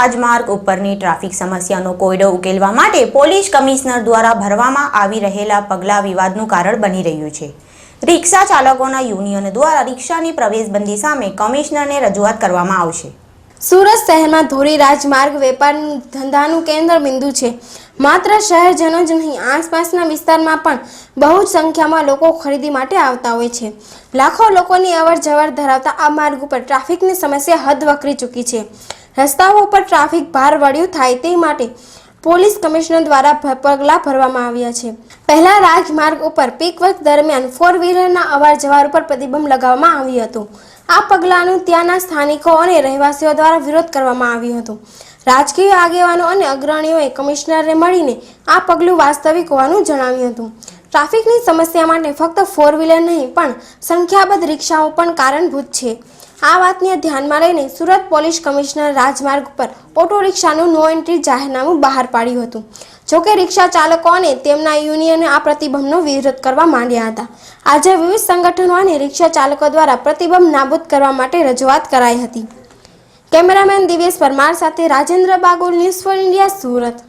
રાજમાર્ગ ઉપરની ટ્રાફિક સમસ્યાનો કોયડો ઉકેલવા માટે પોલીસ કમિશનર દ્વારા ભરવામાં આવી રહેલા પગલાં વિવાદનું કારણ બની રહ્યું છે. રિક્ષા ચાલકોના યુનિયન દ્વારા રિક્ષાની પ્રવેશબંધી સામે કમિશનરને રજૂઆત કરવામાં આવશે. સુરત શહેરમાં ધોરી રાજમાર્ગ વેપાર ધંધાનું કેન્દ્ર બિંદુ છે. માત્ર શહેરજનો જ નહીં, આસપાસના વિસ્તારમાં પણ બહુ જ સંખ્યામાં લોકો ખરીદી માટે આવતા હોય છે. લાખો લોકોની અવર જવર ધરાવતા આ માર્ગ ઉપર ટ્રાફિકની સમસ્યા હદ વકરી ચૂકી છે. રસ્તાઓ ઉપર ટ્રાફિક ભાર વળ્યું થાય તે માટે પોલીસ કમિશનર દ્વારા પગલાં ભરવામાં આવ્યા છે. પહેલા રાજમાર્ગ ઉપર પીક વર્ક દરમિયાન ફોર વ્હીલરના અવાર જવાર ઉપર પ્રતિબંધ લગાવવામાં આવ્યું હતું. આ પગલાંનું ત્યાંના સ્થાનિકો અને રહેવાસીઓ દ્વારા વિરોધ કરવામાં આવ્યો હતો. રાજકીય આગેવાનો અને અગ્રણીઓએ કમિશનરને મળીને આ પગલું વાસ્તવિક હોવાનું જણાવ્યું હતું. ટ્રાફિકની સમસ્યા માટે ફક્ત ફોર વ્હીલર નહીં, પણ સંખ્યાબંધ રિક્ષાઓ પણ કારણભૂત છે. આ વાતને ધ્યાનમાં લઈને સુરત પોલીસ કમિશનર રાજમાર્ગ પર ઓટો રિક્ષાનું નો એન્ટ્રી જાહેરનામું બહાર પાડ્યું હતું. જોકે રિક્ષા ચાલકો અને તેમના યુનિયને આ પ્રતિબંધનો વિરોધ કરવા માંડ્યા હતા. આજે વિવિધ સંગઠનો અને રિક્ષા ચાલકો દ્વારા પ્રતિબંધ નાબૂદ કરવા માટે રજૂઆત કરાઈ હતી. કેમેરામેન દિવેશ પરમાર સાથે Rajendra Bagul news four India Surat.